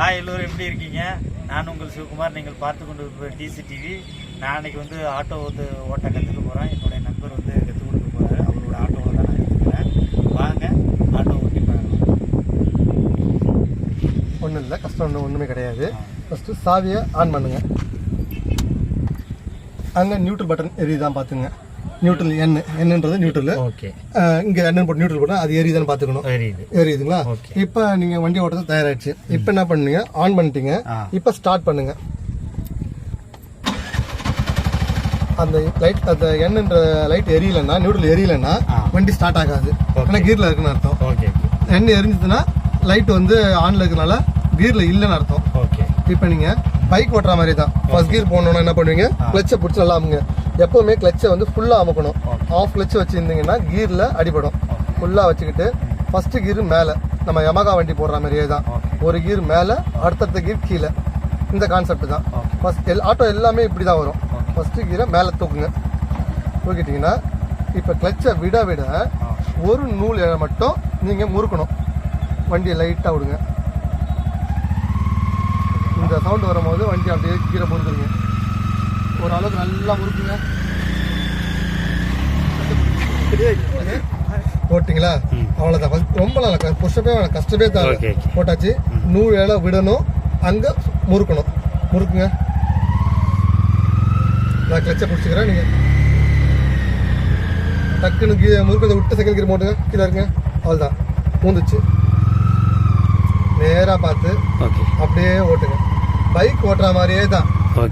Hi எல்லோரும் எப்படி இருக்கீங்க? நான் உங்கள் சிவகுமார். நீங்கள் பார்த்து கொண்டு டிசி டிவி நான் அன்னைக்கு வந்து ஆட்டோ வந்து ஓட்ட கற்றுக்க போகிறேன் என்னுடைய நண்பர் வந்து கற்றுக் கொடுக்க போகிறாரு அவரோட ஆட்டோவில் தான் நான் எடுத்துக்கிறேன் வாங்க ஆட்டோ ஓட்டி பார்க்கலாம். ஒன்றும் இல்லை. கஷ்டம் ஒன்றும் ஒன்றுமே கிடையாது. ஃபஸ்ட்டு சாவியை ஆன் பண்ணுங்கள் அங்கே நியூட்ரல் பட்டன் எரியுதான் பார்த்துங்க. நியூட்ரல் எண் என்னன்றது நியூட்ரல் ஓகே இங்கே எண்ணன் போட்டு நியூட்ரல் போட்டால் அது எரியுதான்னு பார்த்துக்கணும். எரியுதுங்களா. இப்போ நீங்கள் வண்டி ஓட்டுறது தயாராகிடுச்சு இப்போ என்ன பண்ணுங்க? ஆன் பண்ணிட்டீங்க. இப்போ ஸ்டார்ட் பண்ணுங்க. அந்த லைட் அந்த எண்ணுன்ற லைட் எரியலைன்னா நியூட்ரல் எரியலைன்னா. வண்டி ஸ்டார்ட் ஆகாது. ஏன்னா கீரில் இருக்குன்னு அர்த்தம். ஓகே எண்ணெய் எரிஞ்சதுன்னா லைட் வந்து ஆன்ல இருக்கனால கீர்ல இல்லைன்னு அர்த்தம். ஓகே இப்போ நீங்க பைக் ஓட்டுற மாதிரி தான் ஃபர்ஸ்ட் கீர் போடணும்னா என்ன பண்ணுவீங்க? கிளச்சை பிடிச்சி நல்லா அமுங்க எப்பவுமே கிளச்சை வந்து ஃபுல்லா அமுக்கணும். ஆஃப் கிளச் வச்சிருந்தீங்கன்னா கீர்ல அடிபடும். ஃபுல்லா வச்சுக்கிட்டு ஃபர்ஸ்ட் கீர் மேல நம்ம யமகா வண்டி போடுற மாதிரியே தான் ஒரு கீர் மேல அடுத்தடுத்த கீர் கீழே. இந்த கான்செப்ட் தான். ஃபர்ஸ்ட் எல் ஆட்டோ எல்லாமே இப்படி தான் வரும் ஃபர்ஸ்ட் கீரை மேலே தூக்குங்க. தூக்கிட்டீங்கன்னா இப்போ கிளச்சை விட விட ஒரு நூல் மட்டும் நீங்கள் முறுக்கணும். வண்டியை லைட்டாக விடுங்க. சவுண்ட் வரும்போது வண்டி அப்படியே கீழே போந்துருங்க ஒரு அளவுக்கு நல்லா முறுக்குங்க போட்டிங்களா? அவ்வளோதான் ரொம்ப நல்லா புஷ்டப்பே வேணாம். கஷ்டமே தான். போட்டாச்சு. நூல் இலை விடணும். அங்கே முறுக்கணும். முறுக்குங்க. நான் கிளச்சை பிடிச்சிக்கிறேன். நீங்கள் டக்குன்னு கீ முறுக்கத்தை விட்டு செகண்ட் கீர் போட்டுங்க. கீழே இருங்க. அவ்வளோதான் பூந்துச்சு. நேராக பார்த்து அப்படியே ஓட்டுங்க. பைக் ஓட்டுற மாதிரியே தான்.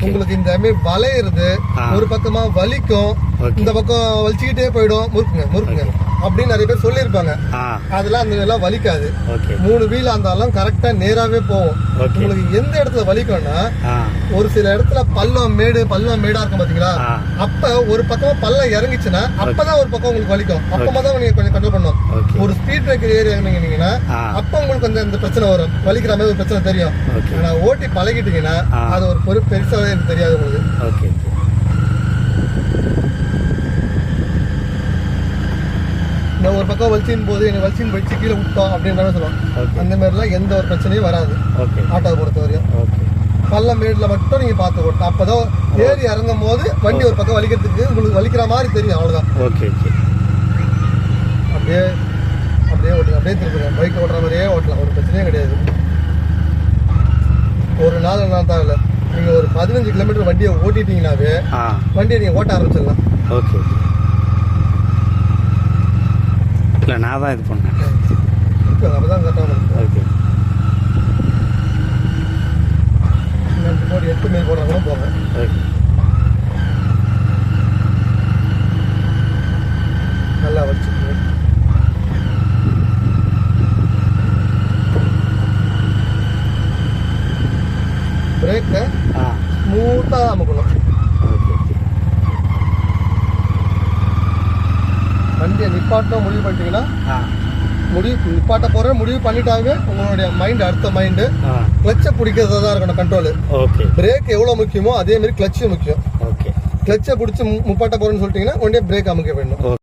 உங்களுக்கு இந்த மாதிரி வளையிறது. ஒரு பக்கமா வலிக்கும். இந்த பக்கம் வலிச்சுக்கிட்டே போயிடும். முறுக்குங்க முறுக்குங்க. அப்படின்னு நிறைய பேர் சொல்லியிருப்பாங்க. அதெல்லாம் அந்த எல்லாம் வலிக்காது. மூணு வீல் இருந்தாலும் கரெக்டா நேராவே போகும். உங்களுக்கு எந்த இடத்துல வலிக்கும்னா ஒரு சில இடத்துல பள்ளம் மேடு பள்ளம் மேடா இருக்கும் பாத்தீங்களா. அப்ப ஒரு பக்கமா பள்ளம் இறங்கிச்சுன்னா அப்பதான் ஒரு பக்கம் உங்களுக்கு வலிக்கும். அப்பமா தான் நீங்க கொஞ்சம் கண்ட்ரோல் பண்ணும் ஒரு ஸ்பீட் பிரேக்கர் ஏறி இறங்குனீங்கன்னா. அப்ப உங்களுக்கு அந்த இந்த பிரச்சனை வரும். வலிக்கிற மாதிரி ஒரு பிரச்சனை தெரியும். ஆனா ஓட்டி பழகிட்டீங்கன்னா. அது ஒரு பொறுப்பு பெருசாவே எனக்கு தெரியாது உங்களுக்கு ஓகே இந்த ஒரு பக்கம் வலிச்சின் போது எனக்கு வலிச்சின் போயிடுச்சு கீழே விட்டோம் அப்படின்ற மாதிரி சொல்லுவோம் அந்த மாதிரிலாம் எந்த ஒரு பிரச்சனையும் வராது. ஆட்டோவை பொறுத்த வரையும். ஓகே பள்ளம் மேடில் மட்டும் நீங்க பார்த்து ஓட்டணும். அப்பதான் ஏறி இறங்கும் போது வண்டி ஒரு பக்கம் வலிக்கிறதுக்கு உங்களுக்கு வலிக்கிற மாதிரி தெரியும் அவ்வளவுதான். ஓகே ஓகே அப்படியே அப்படியே ஓட்டுங்க அப்படியே திருப்புங்க பைக் ஓட்டுற மாதிரியே ஓட்டலாம். ஒரு பிரச்சனையும் கிடையாது. ஒரு நாள் நான் தேவையில்ல. நீங்க ஒரு பதினஞ்சு கிலோமீட்டர் வண்டியை ஓட்டிட்டீங்கன்னாவே ஆ. வண்டியை நீங்க ஓட்ட ஆரம்பிச்சிடலாம். ஓகே இல்லை நான் தான் இது பண்ணேன் ஓகே. கோடி எட்டு மைல் போடுறாங்க போங்க ஓகே. நல்லா வச்சுக்கோங்க பிரேக்கை ஆ. ஸ்மூத்தாக அமுக்கணும் ஓகே வண்டியை நிப்பாட்ட முடிவு பண்ணிட்டீங்கன்னா முடிவு நிப்பாட்ட போகிற முடிவு பண்ணிட்டாவே உங்களுடைய மைண்ட் அடுத்த மைண்டு கிளச்சை பிடிக்கிறதா தான் இருக்கணும் கண்ட்ரோல் ஓகே. பிரேக் எவ்வளோ முக்கியமோ அதே மாதிரி கிளச்சும் முக்கியம். ஓகே. கிளச்சை பிடிச்சி முப்பாட்ட போகிறேன்னு சொல்லிட்டீங்கன்னா உடனே பிரேக் அமுக்க ஓகே